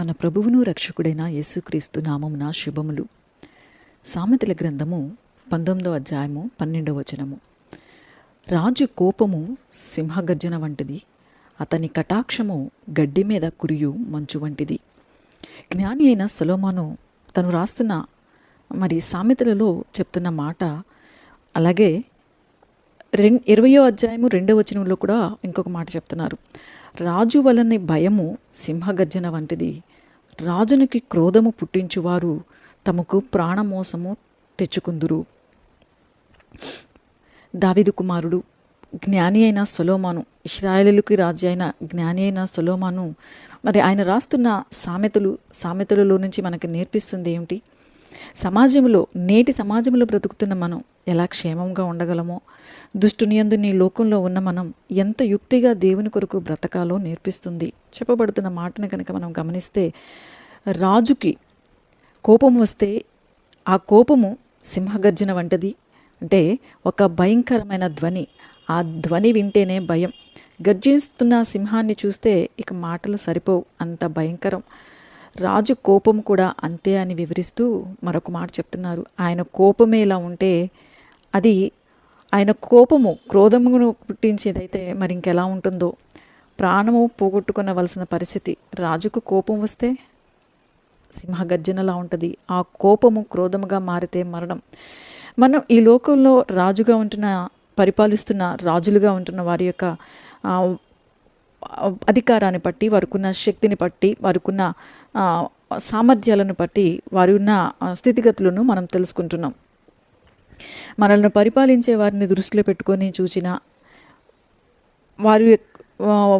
మన ప్రభువును రక్షకుడైన యేసుక్రీస్తు నామమున శుభములు. సామెతల గ్రంథము పంతొమ్మిదో అధ్యాయము పన్నెండవ వచనము. రాజు కోపము సింహగర్జన వంటిది. అతని కటాక్షము గడ్డి మీద కురియు మంచు వంటిది. జ్ఞాని అయిన సొలోమాను తను రాస్తున్న మరి సామెతలలో చెప్తున్న మాట అలాగే రెం ఇరవయో అధ్యాయము రెండవ వచనంలో కూడా ఇంకొక మాట చెప్తున్నారు. రాజు వలన భయము సింహగర్జన వంటిది. రాజునికి క్రోధము పుట్టించువారు తమకు ప్రాణమోసము తెచ్చుకుందురు. దావిదు కుమారుడు జ్ఞాని అయిన సొలోమాను ఇస్రాయేలుకి రాజు అయిన జ్ఞాని అయిన సొలోమాను. మరి ఆయన రాస్తున్న సామెతలు సామెతలలో నుంచి మనకి నేర్పిస్తుంది ఏమిటి? సమాజంలో నేటి సమాజంలో బ్రతుకుతున్న మనం ఎలా క్షేమంగా ఉండగలమో దుష్టుని యందు నీ లోకంలో ఉన్న మనం ఎంత యుక్తిగా దేవుని కొరకు బ్రతకాలో నేర్పిస్తుంది. చెప్పబడుతున్న మాటను కనుక మనం గమనిస్తే రాజుకి కోపం వస్తే ఆ కోపము సింహగర్జన వంటిది. అంటే ఒక భయంకరమైన ధ్వని. ఆ ధ్వని వింటేనే భయం. గర్జిస్తున్న సింహాన్ని చూస్తే ఇక మాటలు సరిపోవు. అంత భయంకరం. రాజు కోపం కూడా అంతే అని వివరిస్తూ మరొక మాట చెప్తున్నారు. ఆయన కోపమే ఇలా ఉంటే అది ఆయన కోపము క్రోధమును పుట్టించేదైతే మరి ఇంకెలా ఉంటుందో? ప్రాణము పోగొట్టుకునవలసిన పరిస్థితి. రాజుకు కోపం వస్తే సింహగర్జనలా ఉంటుంది. ఆ కోపము క్రోధముగా మారితే మరణం. మనం ఈ లోకంలో రాజుగా ఉంటున్న పరిపాలిస్తున్న రాజులుగా ఉంటున్న వారి యొక్క అధికారాన్ని బట్టి వారికున్న శక్తిని బట్టి వారికున్న సామర్థ్యాలను బట్టి వారి ఉన్న స్థితిగతులను మనం తెలుసుకుంటున్నాం. మనల్ని పరిపాలించే వారిని దృష్టిలో పెట్టుకొని చూసిన వారి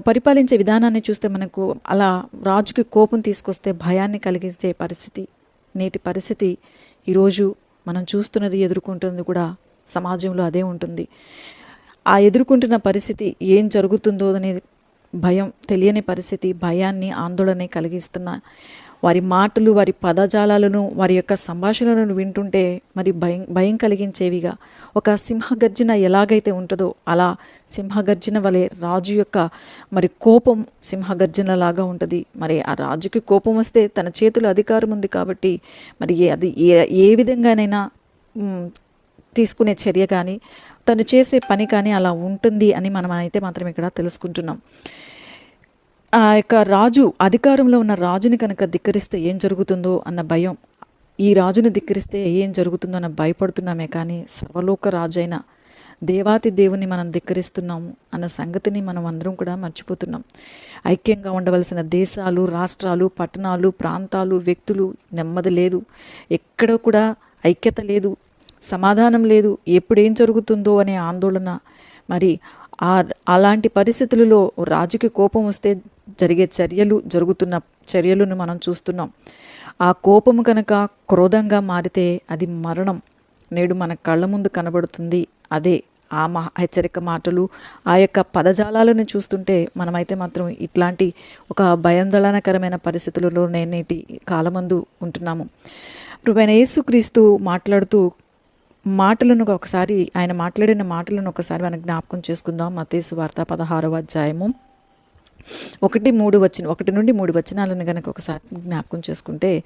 పరిపాలించే విధానాన్ని చూస్తే మనకు అలా రాజుకి కోపం తీసుకొస్తే భయాన్ని కలిగించే పరిస్థితి నేటి పరిస్థితి ఈరోజు మనం చూస్తున్నది ఎదుర్కొంటుంది కూడా సమాజంలో అదే ఉంటుంది. ఆ ఎదుర్కొంటున్న పరిస్థితి ఏం జరుగుతుందో అనేది భయం తెలియని పరిస్థితి భయాన్ని ఆందోళన కలిగిస్తున్న వారి మాటలు వారి పదజాలాలను వారి యొక్క సంభాషణలను వింటుంటే మరి భయం భయం కలిగించేవిగా. ఒక సింహగర్జన ఎలాగైతే ఉంటుందో అలా సింహగర్జన వలె రాజు యొక్క మరి కోపం సింహగర్జనలాగా ఉంటుంది. మరి ఆ రాజుకి కోపం వస్తే తన చేతిలో అధికారం ఉంది కాబట్టి మరి అది ఏ ఏ విధంగానైనా తీసుకునే చర్య కానీ తను చేసే పని కానీ అలా ఉంటుంది అని మనం అయితే మాత్రం ఇక్కడ తెలుసుకుంటున్నాం. ఆ యొక్క రాజు అధికారంలో ఉన్న రాజుని కనుక ధిక్కరిస్తే ఏం జరుగుతుందో అన్న భయం. ఈ రాజుని ధిక్కరిస్తే ఏం జరుగుతుందో అన్న భయపడుతున్నామే కానీ సర్వలోక రాజు అయిన దేవాతి దేవుని మనం ధిక్కరిస్తున్నాము అన్న సంగతిని మనం అందరం కూడా మర్చిపోతున్నాం. ఐక్యంగా ఉండవలసిన దేశాలు రాష్ట్రాలు పట్టణాలు ప్రాంతాలు వ్యక్తులు నెమ్మది లేదు. ఎక్కడ కూడా ఐక్యత లేదు. సమాధానం లేదు. ఎప్పుడేం జరుగుతుందో అనే ఆందోళన. మరి ఆ అలాంటి పరిస్థితులలో రాజుకి కోపం వస్తే జరిగే చర్యలు జరుగుతున్న చర్యలను మనం చూస్తున్నాం. ఆ కోపము కనుక క్రోధంగా మారితే అది మరణం. నేడు మన కళ్ళ ముందు కనబడుతుంది. అదే ఆ మహా హెచ్చరిక మాటలు ఆ యొక్క పదజాలాలను చూస్తుంటే మనమైతే మాత్రం ఇట్లాంటి ఒక భయాందోళనకరమైన పరిస్థితులలో నేటి కాలమందు ఉంటున్నాము. రూపాయన యేసుక్రీస్తు మాట్లాడుతూ మాటలను ఒకసారి ఆయన మాట్లాడిన మాటలను ఒకసారి మనం జ్ఞాపకం చేసుకుందాం. మతేసు వార్త పదహారవ అధ్యాయము. ఒకటి మూడు వచ్చిన ఒకటి నుండి మూడు వచనాలను గనక ఒకసారి జ్ఞాపకం చేసుకుంటే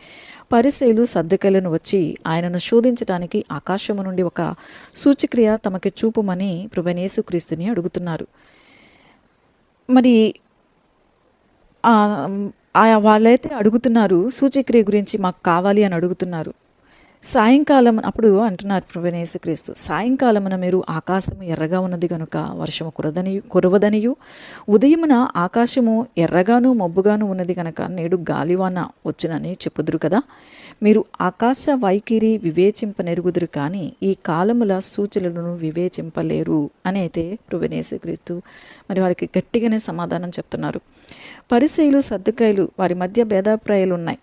పరిశైలు సర్దుకలను వచ్చి ఆయనను శోధించడానికి ఆకాశము నుండి ఒక సూచక్రియ తమకి చూపమని ప్రభనేసుక్రీస్తుని అడుగుతున్నారు. మరి ఆ, వాళ్ళైతే అడుగుతున్నారు సూచక్రియ గురించి మాకు కావాలి అని అడుగుతున్నారు. సాయంకాలం అప్పుడు అంటున్నారు ప్రభునేసుక్రీస్తు సాయంకాలమున మీరు ఆకాశము ఎర్రగా ఉన్నది కనుక వర్షము కురదని కురవదనియు. ఉదయమున ఆకాశము ఎర్రగాను మబ్బుగాను ఉన్నది కనుక నేడు గాలివాన వచ్చునని చెప్పుదురు కదా. మీరు ఆకాశ వైఖరి వివేచింపనెరుగుదురు కానీ ఈ కాలముల సూచనలను వివేచింపలేరు అని అయితే ప్రభునేసుక్రీస్తు మరి వారికి గట్టిగానే సమాధానం చెప్తున్నారు. పరిశైలు సర్దుకాయలు వారి మధ్య భేదాభిప్రాయాలు ఉన్నాయి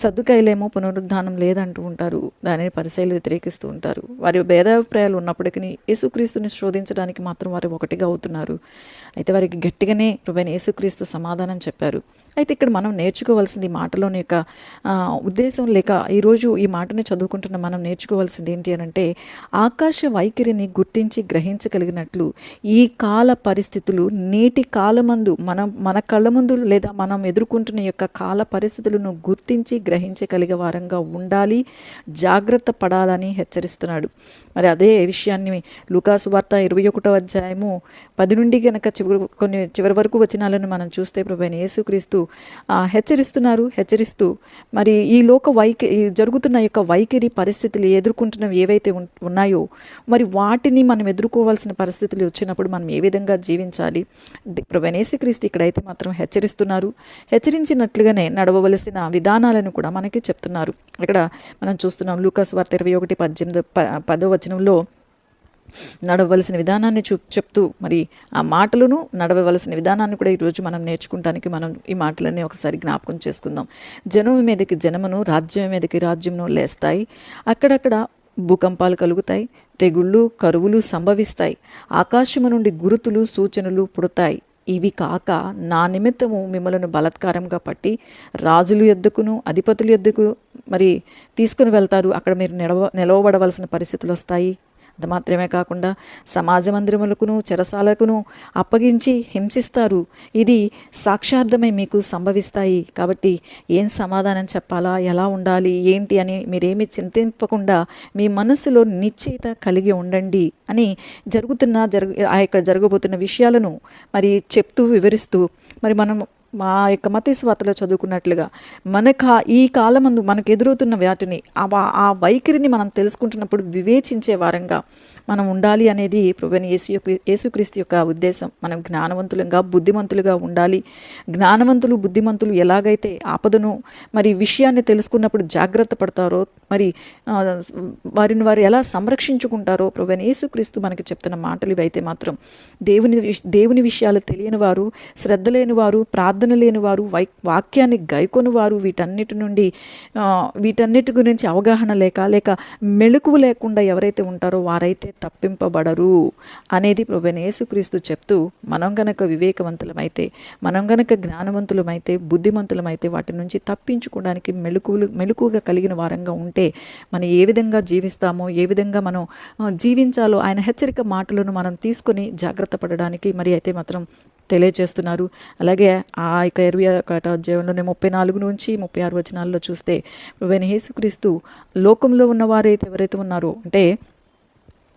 సర్దుకాయలేమో పునరుద్ధానం లేదంటూ ఉంటారు. దానిని పరిశైలు వ్యతిరేకిస్తూ ఉంటారు. వారి భేదాభిప్రాయాలు ఉన్నప్పటికీ యేసుక్రీస్తుని శోధించడానికి మాత్రం వారు ఒకటిగా అవుతున్నారు. అయితే వారికి గట్టిగానే ప్రభువైన యేసుక్రీస్తు సమాధానం చెప్పారు. అయితే ఇక్కడ మనం నేర్చుకోవాల్సింది ఈ మాటలోని యొక్క ఉద్దేశం లేక ఈరోజు ఈ మాటని చదువుకుంటున్న మనం నేర్చుకోవాల్సింది ఏంటి అని అంటే ఆకాశ వైఖరిని గుర్తించి గ్రహించగలిగినట్లు ఈ కాల పరిస్థితులు నేటి కాలమందు మనం మన కళ్ళ ముందు లేదా మనం ఎదుర్కొంటున్న యొక్క కాల పరిస్థితులను గుర్తించి గ్రహించగలిగే వారంగా ఉండాలి. జాగ్రత్త పడాలని హెచ్చరిస్తున్నాడు. మరి అదే విషయాన్ని లూకాసు వార్త ఇరవై ఒకటో అధ్యాయము పది నుండి కనుక చివరి కొన్ని చివరి వరకు వచనాలను మనం చూస్తే ప్రభుత్వ యేసుక్రీస్తు హెచ్చరిస్తున్నారు హెచ్చరిస్తూ మరి ఈ లోక వైఖరి జరుగుతున్న యొక్క వైఖరి పరిస్థితులు ఎదుర్కొంటున్నవి ఏవైతే ఉన్నాయో మరి వాటిని మనం ఎదుర్కోవాల్సిన పరిస్థితులు వచ్చినప్పుడు మనం ఏ విధంగా జీవించాలి? ది- యేసుక్రీస్తు ఇక్కడైతే మాత్రం హెచ్చరిస్తున్నారు. హెచ్చరించినట్లుగానే నడవవలసిన విధానాలను కూడా మనకి చెప్తున్నారు. ఇక్కడ మనం చూస్తున్నాం లూకాస్ వార్త ఇరవై ఒకటి పద్దెనిమిది ప- పదో వచనంలో నడవలసిన విధానాన్ని చూ చెప్తూ మరి ఆ మాటలను నడవవలసిన విధానాన్ని కూడా ఈరోజు మనం నేర్చుకుంటానికి మనం ఈ మాటలన్నీ ఒకసారి జ్ఞాపకం చేసుకుందాం. జనం మీదకి జనమును రాజ్యం మీదకి రాజ్యమును లేస్తాయి. అక్కడక్కడ భూకంపాలు కలుగుతాయి. తెగుళ్ళు కరువులు సంభవిస్తాయి. ఆకాశము నుండి గురుతులు సూచనలు పుడతాయి. ఇవి కాక నా నిమిత్తము మిమ్మలను బలాత్కారంగా పట్టి రాజులు ఎద్దుకును అధిపతులు ఎద్దుకు మరి తీసుకుని వెళ్తారు. అక్కడ మీరు నిలవ నిలవబడవలసిన పరిస్థితులు వస్తాయి. అది మాత్రమే కాకుండా సమాజ మందిరములకును చెరసాలకును అప్పగించి హింసిస్తారు. ఇది సాక్షార్థమై మీకు సంభవిస్తాయి. కాబట్టి ఏం సమాధానం చెప్పాలా? ఎలా ఉండాలి? ఏంటి అని మీరేమి చింతింపకుండా మీ మనసులో నిశ్చయిత కలిగి ఉండండి అని జరుగుతున్న జరుగు ఆ యొక్క జరగబోతున్న విషయాలను మరి చెప్తూ వివరిస్తూ మరి మనం మా యొక్క మతేశ్వార్తలో చదువుకున్నట్లుగా మనకు కా ఈ కాలమందు మనకు ఎదురవుతున్న వాటిని ఆ వైఖరిని మనం తెలుసుకుంటున్నప్పుడు వివేచించే వారంగా మనం ఉండాలి అనేది ప్రభుని యేసు యొక్క యేసుక్రీస్తు యొక్క ఉద్దేశం. మనం జ్ఞానవంతులుగా బుద్ధిమంతులుగా ఉండాలి. జ్ఞానవంతులు బుద్ధిమంతులు ఎలాగైతే ఆపదను మరి విషయాన్ని తెలుసుకున్నప్పుడు జాగ్రత్త పడతారో మరి వారిని వారు ఎలా సంరక్షించుకుంటారో ప్రభుని యేసుక్రీస్తు మనకి చెప్తున్న మాటలు ఇవైతే మాత్రం దేవుని దేవుని విషయాలు తెలియని వారు శ్రద్ధ లేని వారు ప్రార్థన లేని లేనివారు వై వాక్యాన్ని గైకొని వారు వీటన్నిటి నుండి వీటన్నిటి గురించి అవగాహన లేక లేక మెళుకువ లేకుండా ఎవరైతే ఉంటారో వారైతే తప్పింపబడరు అనేది ప్రభుని యేసుక్రీస్తు చెప్తూ మనం గనక వివేకవంతులమైతే మనం గనక జ్ఞానవంతులమైతే బుద్ధిమంతులమైతే వాటి నుంచి తప్పించుకోవడానికి మెళుకువలు మెళుకువగా కలిగిన వారంగా ఉంటే మనం ఏ విధంగా జీవిస్తామో ఏ విధంగా మనం జీవించాలో ఆయన హెచ్చరిక మాటలను మనం తీసుకొని జాగ్రత్త పడడానికి మరి అయితే మాత్రం తెలియజేస్తున్నారు. అలాగే ఆ యొక్క ఇరవై ఒకటో అధ్యాయంలోనే ముప్పై నాలుగు నుంచి ముప్పై ఆరు వచనాల్లో చూస్తే వెనహేసుక్రీస్తు యేసుక్రీస్తు లోకంలో ఉన్నవారైతే ఎవరైతే ఉన్నారో అంటే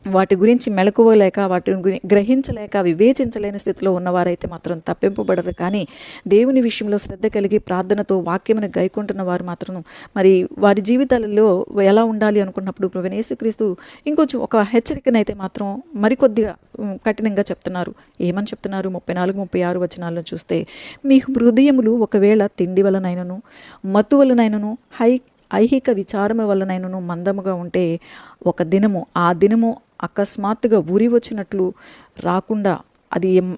వాటి గురించి మెలకువలేక వాటిని గ్రహించలేక వివేచించలేని స్థితిలో ఉన్నవారైతే మాత్రం తప్పింపబడరు. కానీ దేవుని విషయంలో శ్రద్ధ కలిగి ప్రార్థనతో వాక్యమును గైకుంటున్న వారు మాత్రం మరి వారి జీవితాలలో ఎలా ఉండాలి అనుకున్నప్పుడు ప్రభువైన యేసుక్రీస్తు ఇంకొంచెం ఒక హెచ్చరికనైతే మాత్రం మరికొద్దిగా కఠినంగా చెప్తున్నారు. ఏమని చెప్తున్నారు? ముప్పై నాలుగు ముప్పై ఆరు వచనాలను చూస్తే మీ హృదయములు ఒకవేళ తిండి వలనైనను మత్తు వలనైనను హై ఐహిక విచారము వలనైనను మందముగా ఉంటే ఒక దినము ఆ దినము అకస్మాత్తుగా ఉరి వచ్చినట్లు రాకుండా అది ఎం-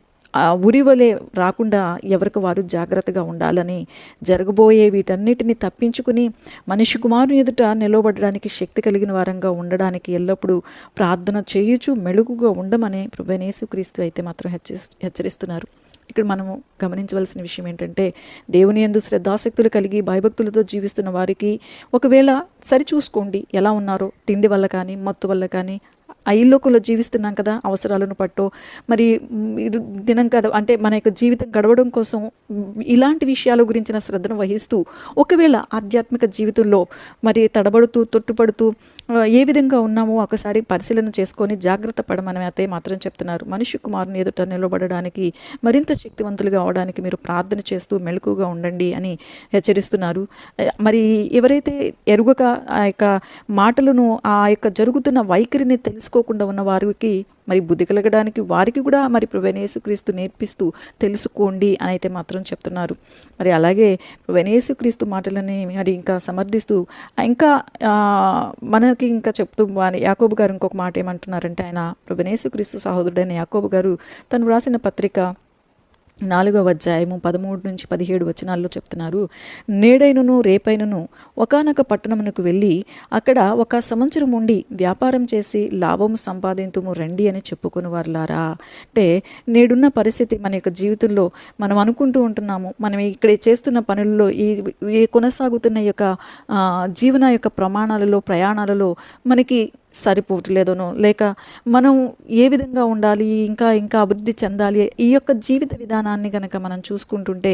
ఉరి వలె రాకుండా ఎవరికి వారు జాగ్రత్తగా ఉండాలని జరగబోయే వీటన్నిటిని తప్పించుకుని మనిషి కుమారుని ఎదుట నిలవబడడానికి శక్తి కలిగిన వారంగా ఉండడానికి ఎల్లప్పుడూ ప్రార్థన చేయుచు మెలుగుగా ఉండమని ప్రభనేసుక్రీస్తు అయితే మాత్రం హెచ్చరి హెచ్చరిస్తున్నారు. ఇక్కడ మనము గమనించవలసిన విషయం ఏంటంటే దేవుని యందు శ్రద్ధాసక్తులు కలిగి భయభక్తులతో జీవిస్తున్న వారికి ఒకవేళ సరిచూసుకోండి ఎలా ఉన్నారో తిండి వల్ల కానీ మత్తు వల్ల కానీ ఆ ఇల్లోకంలో జీవిస్తున్నాం కదా అవసరాలను పట్టో. మరి ఇది దినం గడ అంటే మన యొక్క జీవితం గడవడం కోసం ఇలాంటి విషయాల గురించిన శ్రద్ధను వహిస్తూ ఒకవేళ ఆధ్యాత్మిక జీవితంలో మరి తడబడుతూ తొట్టుపడుతూ ఏ విధంగా ఉన్నామో ఒకసారి పరిశీలన చేసుకొని జాగ్రత్త పడమని అయితే మాత్రం చెప్తున్నారు. మనిషి కుమారుని ఎదుట నిలబడడానికి మరింత శక్తివంతులుగా అవడానికి మీరు ప్రార్థన చేస్తూ మెలకుగా ఉండండి అని హెచ్చరిస్తున్నారు. మరి ఎవరైతే ఎరుగక ఆ యొక్క మాటలను ఆ యొక్క జరుగుతున్న వైఖరిని తెలుసుకోకుండా ఉన్న వారికి మరి బుద్ధి కలగడానికి వారికి కూడా మరి క్రీస్తు నేర్పిస్తూ తెలుసుకోండి అని అయితే మాత్రం చెప్తున్నారు. మరి అలాగే క్రీస్తు మాటలని మరి ఇంకా సమర్థిస్తూ ఇంకా మనకి ఇంకా చెప్తూ యాకోబు గారు ఇంకొక మాట ఏమంటున్నారంటే ఆయన క్రీస్తు సహోదరుడైన యాకోబు గారు తను వ్రాసిన పత్రిక నాలుగవ అధ్యాయము పదమూడు నుంచి పదిహేడు వచనాల్లో చెప్తున్నారు. నేడైనను రేపైనను ఒకనొక పట్టణమునకు వెళ్ళి అక్కడ ఒక సంవత్సరం ఉండి వ్యాపారం చేసి లాభము సంపాదింతుము రండి అని చెప్పుకుని వారులారా అంటే నేడున్న పరిస్థితి మన యొక్క జీవితంలో మనం అనుకుంటూ ఉంటున్నాము. మనం ఇక్కడ చేస్తున్న పనుల్లో ఈ ఈ కొనసాగుతున్న ఈ యొక్క జీవన యొక్క ప్రమాణాలలో ప్రయాణాలలో మనకి సరిపోవట్లేదనో లేక మనం ఏ విధంగా ఉండాలి ఇంకా ఇంకా అభివృద్ధి చెందాలి ఈ యొక్క జీవిత విధానాన్ని కనుక మనం చూసుకుంటుంటే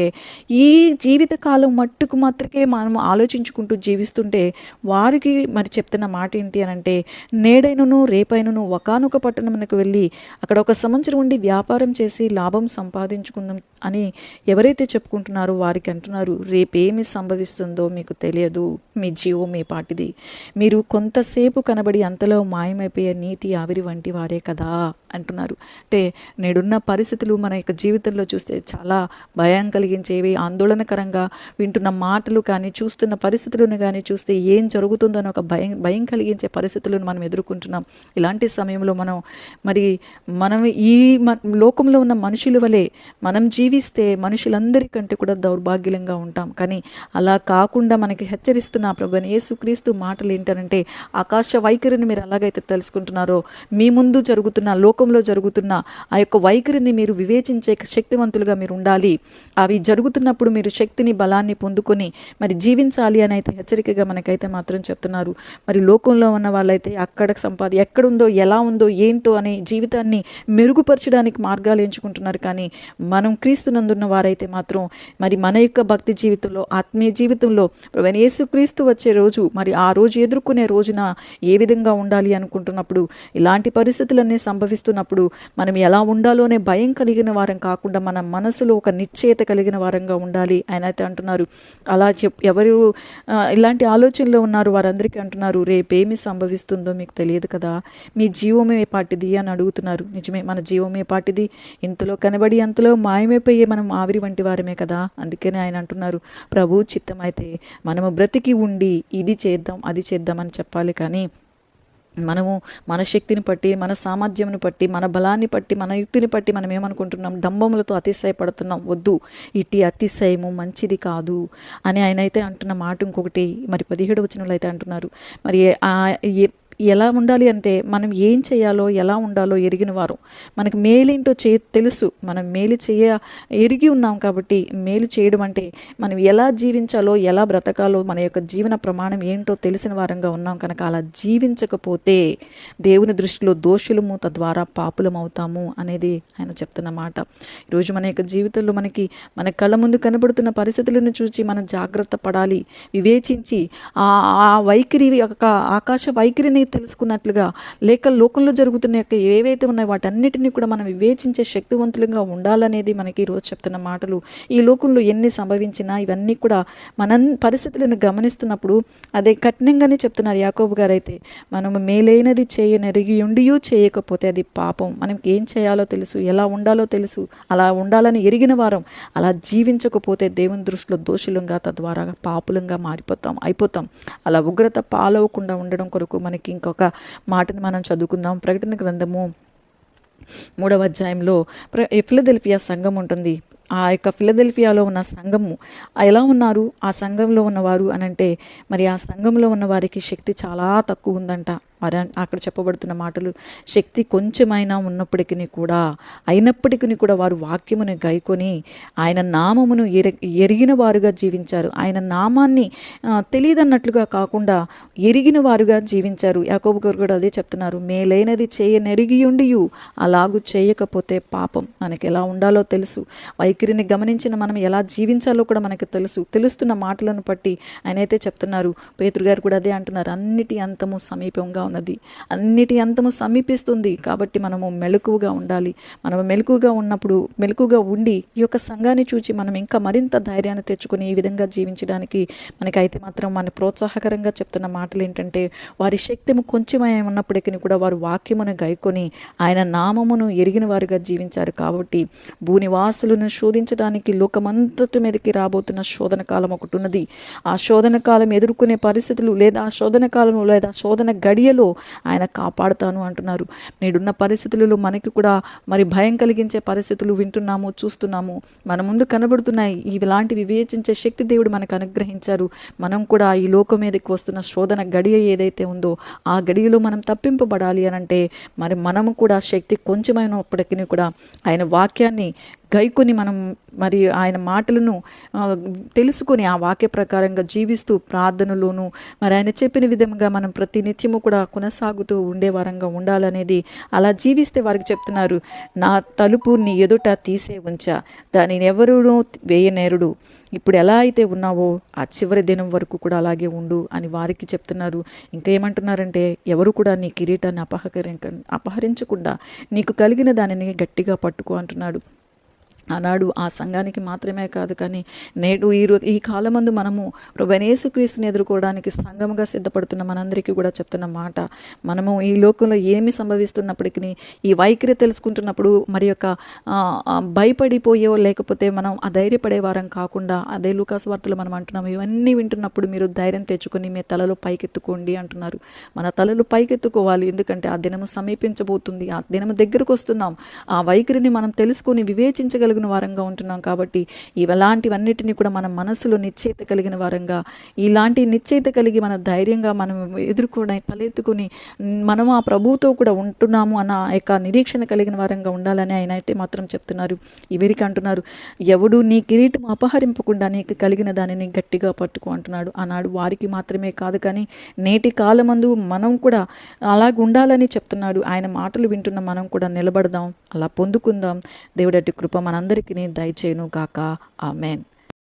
ఈ జీవితకాలం మట్టుకు మాత్రకే మనం ఆలోచించుకుంటూ జీవిస్తుంటే వారికి మరి చెప్తున్న మాట ఏంటి అని అంటే నేడైనను రేపైనను ఒకనొక పట్టణమునకు వెళ్ళి అక్కడ ఒక సంవత్సరం ఉండి వ్యాపారం చేసి లాభం సంపాదించుకుందాం అని ఎవరైతే చెప్పుకుంటున్నారో వారికి అంటున్నారు రేపేమి సంభవిస్తుందో మీకు తెలియదు. మీ జీవం మీ పాటిది. మీరు కొంతసేపు కనబడి అంతలో మాయమైపోయే నీటి ఆవిరి వంటి వారే కదా అంటున్నారు. అంటే నేడున్న పరిస్థితులు మన యొక్క జీవితంలో చూస్తే చాలా భయం కలిగించేవి. ఆందోళనకరంగా వింటున్న మాటలు కానీ చూస్తున్న పరిస్థితులను కానీ చూస్తే ఏం జరుగుతుందని ఒక భయం భయం కలిగించే పరిస్థితులను మనం ఎదుర్కొంటున్నాం. ఇలాంటి సమయంలో మనం మరి మనం ఈ మ- లోకంలో ఉన్న మనుషుల వలె మనం జీవిస్తే మనుషులందరికంటే కూడా దౌర్భాగ్యంగా ఉంటాం. కానీ అలా కాకుండా మనకి హెచ్చరిస్తున్న ప్రభుని యేసుక్రీస్తు మాటలు ఏంటనంటే ఆకాశ వైఖరిని మీరు ఎలాగైతే తెలుసుకుంటున్నారో మీ ముందు జరుగుతున్న లోకంలో జరుగుతున్న ఆ యొక్క వైఖరిని మీరు వివేచించే శక్తివంతులుగా మీరు ఉండాలి. అవి జరుగుతున్నప్పుడు మీరు శక్తిని బలాన్ని పొందుకొని మరి జీవించాలి అని అయితే హెచ్చరికగా మనకైతే మాత్రం చెప్తున్నారు. మరి లోకంలో ఉన్న వాళ్ళైతే అక్కడ సంపాది ఎక్కడుందో ఎలా ఉందో ఏంటో అనే జీవితాన్ని మెరుగుపరచడానికి మార్గాలు ఎంచుకుంటున్నారు. కానీ మనం క్రీస్తునందున్న వారైతే మాత్రం మరి మన యొక్క భక్తి జీవితంలో ఆత్మీయ జీవితంలో ప్రభువైన యేసుక్రీస్తు వచ్చే రోజు మరి ఆ రోజు ఎదుర్కొనే రోజున ఏ విధంగా ఉండాలి అనుకుంటున్నప్పుడు ఇలాంటి పరిస్థితులన్నీ సంభవిస్తున్నప్పుడు మనం ఎలా ఉండాలోనే భయం కలిగిన వారం కాకుండా మన మనసులో ఒక నిశ్చయత కలిగిన వారంగా ఉండాలి ఆయన అయితే అంటున్నారు. అలా చెప్ ఎవరు ఇలాంటి ఆలోచనలో ఉన్నారు వారందరికీ అంటున్నారు రేపేమి సంభవిస్తుందో మీకు తెలియదు కదా మీ జీవమే పాటిది అని అడుగుతున్నారు. నిజమే మన జీవమే పాటిది. ఇంతలో కనబడి అంతలో మాయమే చనిపోయే మనం ఆవిరి వంటి వారమే కదా? అందుకనే ఆయన అంటున్నారు ప్రభు చిత్తం అయితే మనము బ్రతికి ఉండి ఇది చేద్దాం అది చేద్దాం అని చెప్పాలి కానీ మనము మన శక్తిని బట్టి మన సామర్థ్యంను బట్టి మన బలాన్ని బట్టి మన యుక్తిని బట్టి మనం ఏమనుకుంటున్నాం? డంబములతో అతిశయపడుతున్నాం. వద్దు ఇట్టి అతిశయము మంచిది కాదు అని ఆయన అయితే అంటున్న మాట ఇంకొకటి మరి పదిహేడు వచనంలో అయితే అంటున్నారు. మరి ఆ ఎలా ఉండాలి అంటే మనం ఏం చేయాలో ఎలా ఉండాలో ఎరిగిన వారు. మనకు మేలేంటో చే తెలుసు. మనం మేలు చేయ ఎరిగి ఉన్నాం కాబట్టి మేలు చేయడం అంటే మనం ఎలా జీవించాలో ఎలా బ్రతకాలో మన యొక్క జీవన ప్రమాణం ఏంటో తెలిసిన వారంగా ఉన్నాం కనుక అలా జీవించకపోతే దేవుని దృష్టిలో దోషులము తద్వారా పాపులం అవుతాము అనేది ఆయన చెప్తున్న మాట. ఈరోజు మన యొక్క జీవితంలో మనకి మన కళ్ళ ముందు కనబడుతున్న పరిస్థితులను చూసి మనం జాగ్రత్త పడాలి. వివేచించి ఆ ఆ వైఖరి యొక్క ఆకాశ వైఖరిని తెలుసుకున్నట్లుగా లేక లోకంలో జరుగుతున్న యొక్క ఏవైతే ఉన్నాయో వాటన్నిటిని కూడా మనం వివేచించే శక్తివంతులుగా ఉండాలనేది మనకి ఈరోజు చెప్తున్న మాటలు. ఈ లోకంలో ఎన్ని సంభవించినా ఇవన్నీ కూడా మన పరిస్థితులను గమనిస్తున్నప్పుడు అదే కఠినంగానే చెప్తున్నారు యాకోబు గారు అయితే మనం మేలైనది చేయనెరిగి ఉండియూ చేయకపోతే అది పాపం. మనం ఏం చేయాలో తెలుసు ఎలా ఉండాలో తెలుసు అలా ఉండాలని ఎరిగిన వారం అలా జీవించకపోతే దేవుని దృష్టిలో దోషులంగా తద్వారా పాపులంగా మారిపోతాం అయిపోతాం. అలా ఉగ్రత పాలవకుండా ఉండడం కొరకు మనకి ఇంకొక మాటని మనం చదువుకుందాం. ప్రకటన గ్రంథము మూడవ అధ్యాయంలో ప్ర ఫిలదెల్ఫియా సంఘం ఉంటుంది. ఆ యొక్క ఫిలదెల్ఫియాలో ఉన్న సంఘము ఎలా ఉన్నారు? ఆ సంఘంలో ఉన్నవారు అని అంటే మరి ఆ సంఘంలో ఉన్న వారికి శక్తి చాలా తక్కువ ఉందంట. మరి అక్కడ చెప్పబడుతున్న మాటలు శక్తి కొంచెమైనా ఉన్నప్పటికీ కూడా అయినప్పటికీ కూడా వారు వాక్యమును గైకొని ఆయన నామమును ఎర ఎరిగిన వారుగా జీవించారు. ఆయన నామాన్ని తెలియదన్నట్లుగా కాకుండా ఎరిగిన వారుగా జీవించారు. యాకోబు గారు కూడా అదే చెప్తున్నారు. మేలైనది చేయనెరిగి ఉండియు అలాగు చేయకపోతే పాపం. మనకి ఎలా ఉండాలో తెలుసు. వైఖరిని గమనించిన మనం ఎలా జీవించాలో కూడా మనకు తెలుసు. తెలుస్తున్న మాటలను బట్టి ఆయన అయితే చెప్తున్నారు. పేతురు గారు కూడా అదే అంటున్నారు. అన్నిటి అంతము సమీపంగా ఉన్నది. అన్నిటి అంతము సమీపిస్తుంది. కాబట్టి మనము మెలకువగా ఉండాలి. మనము మెలకువగా ఉన్నప్పుడు మెలకువగా ఉండి ఈ యొక్క సంఘాన్ని చూచి మనం ఇంకా మరింత ధైర్యాన్ని తెచ్చుకొని ఈ విధంగా జీవించడానికి మనకైతే మాత్రం మన ప్రోత్సాహకరంగా చెప్తున్న మాటలు ఏంటంటే వారి శక్తిము కొంచెమే ఉన్నప్పటికీ కూడా వారు వాక్యమును గైకొని ఆయన నామమును ఎరిగిన వారుగా జీవించారు. కాబట్టి భూనివాసులను శోధించడానికి లోకమంతటి మీదకి రాబోతున్న శోధన కాలం ఒకటి ఉన్నది. ఆ శోధన కాలం ఎదుర్కొనే పరిస్థితులు లేదా ఆ శోధన కాలంలో లేదా శోధన గడియలు పరిస్థితుల్లో ఆయన కాపాడుతాను అంటున్నారు. నేడున్న పరిస్థితులలో మనకి కూడా మరి భయం కలిగించే పరిస్థితులు వింటున్నాము చూస్తున్నాము. మన ముందు కనబడుతున్నాయి. ఇలాంటి వివేచించే శక్తి దేవుడు మనకు అనుగ్రహించారు. మనం కూడా ఈ లోకం మీదకి వస్తున్న శోధన గడియ ఏదైతే ఉందో ఆ గడియలో మనం తప్పింపబడాలి అని అంటే మరి మనము కూడా శక్తి కొంచెమైనప్పటికీ కూడా ఆయన వాక్యాన్ని గైకొని మనం మరి ఆయన మాటలను తెలుసుకొని ఆ వాక్య ప్రకారంగా జీవిస్తూ ప్రార్థనలోను మరి ఆయన చెప్పిన విధంగా మనం ప్రతి నిత్యము కూడా కొనసాగుతూ ఉండే వారంగా ఉండాలనేది అలా జీవిస్తే వారికి చెప్తున్నారు. నా తలుపు నీ ఎదుట తీసే ఉంచా దానిని ఎవరునూ వేయనేరుడు. ఇప్పుడు ఎలా అయితే ఉన్నావో ఆ చివరి దినం వరకు కూడా అలాగే ఉండు అని వారికి చెప్తున్నారు. ఇంకా ఏమంటున్నారంటే ఎవరు కూడా నీ కిరీటాన్ని అపహరించ అపహరించకుండా నీకు కలిగిన దానిని గట్టిగా పట్టుకో అంటున్నాడు. ఆనాడు ఆ సంఘానికి మాత్రమే కాదు కానీ నేడు ఈ రో ఈ కాలమందు మనము ప్రభనేసుక్రీస్తుని ఎదుర్కోవడానికి సంఘముగా సిద్ధపడుతున్న మనందరికీ కూడా చెప్తున్న మాట. మనము ఈ లోకంలో ఏమి సంభవిస్తున్నప్పటికీ ఈ వైఖరి తెలుసుకుంటున్నప్పుడు మరి యొక్క భయపడిపోయో లేకపోతే మనం అధైర్యపడే వారం కాకుండా అదే లూకాస్ వార్తలు మనం అంటున్నాం ఇవన్నీ వింటున్నప్పుడు మీరు ధైర్యం తెచ్చుకొని మీ తలలో పైకెత్తుకోండి అంటున్నారు. మన తలలు పైకెత్తుకోవాలి. ఎందుకంటే ఆ దినము సమీపించబోతుంది. ఆ దినము దగ్గరకు వస్తున్నాం. ఆ వైఖరిని మనం తెలుసుకొని కలిగిన వారంగా ఉంటున్నాం కాబట్టి ఇలాంటివన్నిటిని కూడా మన మనసులో నిశ్చయిత కలిగిన వారంగా ఇలాంటి నిశ్చయిత కలిగి మన ధైర్యంగా మనం ఎదుర్కొని తలెత్తుకుని మనం ఆ ప్రభువుతో కూడా ఉంటున్నాము అన్న యొక్క నిరీక్షణ కలిగిన వారంగా ఉండాలని ఆయన అయితే మాత్రం చెప్తున్నారు. ఇవరికి అంటున్నారు ఎవడు నీ కిరీటం అపహరింపకుండా నీకు కలిగిన దానిని గట్టిగా పట్టుకో అంటున్నాడు. ఆనాడు వారికి మాత్రమే కాదు కానీ నేటి కాలమందు మనం కూడా అలాగ ఉండాలని చెప్తున్నాడు. ఆయన మాటలు వింటున్న మనం కూడా నిలబడదాం. అలా పొందుకుందాం. దేవుడటి కృప మనందరికీ దయచేయును కాక ఆమెన్.